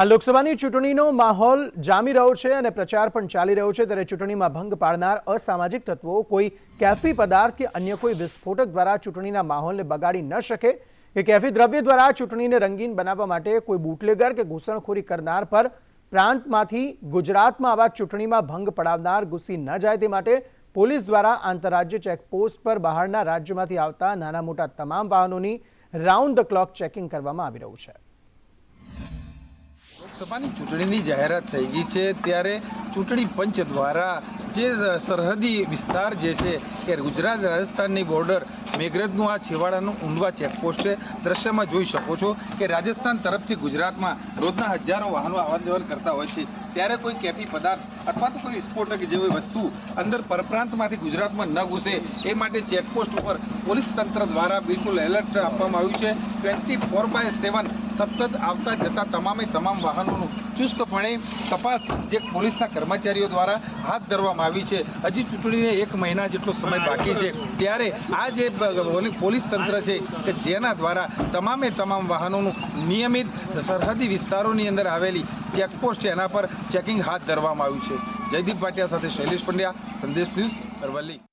આ લોકસભાની ચૂંટણીનો માહોલ જામી રહ્યો છે અને પ્રચાર પણ ચાલી રહ્યો છે. ત્યારે ચૂંટણીમાં ભંગ પાડનાર અસામાજિક તત્વો કોઈ કેફી પદાર્થ કે અન્ય કોઈ વિસ્ફોટક દ્વારા ચૂંટણીના માહોલને બગાડી ન શકે. કે કેફી દ્રવ્ય દ્વારા ચૂંટણીને રંગીન બનાવવા માટે કોઈ બુટલેગર કે ઘૂસણખોરી કરનાર પર પ્રાંતમાંથી ગુજરાતમાં આવા ચૂંટણીમાં ભંગ પડાવનાર ઘૂસી ન જાય તે માટે પોલીસ દ્વારા આંતરરાજ્ય ચેકપોસ્ટ પર બહારના રાજ્યમાંથી આવતા નાના મોટા તમામ વાહનોની રાઉન્ડ ધ ક્લોક ચેકિંગ કરવામાં આવી રહ્યું છે. લોકસભાની ચૂંટણીની જાહેરાત થઈ ગઈ છે, ત્યારે ચૂંટણી પંચ દ્વારા જે સરહદી વિસ્તાર જે છે કે ગુજરાત રાજસ્થાનની બોર્ડર મેઘરજનું આ છેવાડાનું ઊંડવા ચેકપોસ્ટ છે. દ્રશ્યમાં જોઈ શકો છો કે રાજસ્થાન તરફથી ગુજરાતમાં રોજના હજારો વાહનો આવન કરતા હોય છે. ત્યારે કોઈ કેફી પદાર્થ અથવા તો કોઈ વિસ્ફોટક જેવી વસ્તુ અંદર પરપ્રાંતમાંથી ગુજરાતમાં ન ઘૂસે. એ માટે ચેકપોસ્ટ ઉપર પોલીસ તંત્ર દ્વારા બિલકુલ એલર્ટ આપવામાં આવ્યું છે. ટ્વેન્ટી ફોર બાય સેવન સતત આવતા જતા તમામે તમામ વાહનોનું ચુસ્તપણે તપાસ જે પોલીસના કર્મચારીઓ દ્વારા હાથ ધરવામાં આવી છે. હજી ચૂંટણીને એક મહિના જેટલો સમય બાકી છે. ત્યારે આ જે પોલીસ તંત્ર છે કે જેના દ્વારા તમામે તમામ વાહનોનું નિયમિત સરહદી વિસ્તારોની અંદર આવેલી ચેકપોસ્ટ એના પર ચેકિંગ હાથ ધરવામાં આવ્યું છે. જયદીપ ભાટિયા સાથે શૈલેષ પંડ્યા, સંદેશ ન્યૂઝ અરવલ્લી.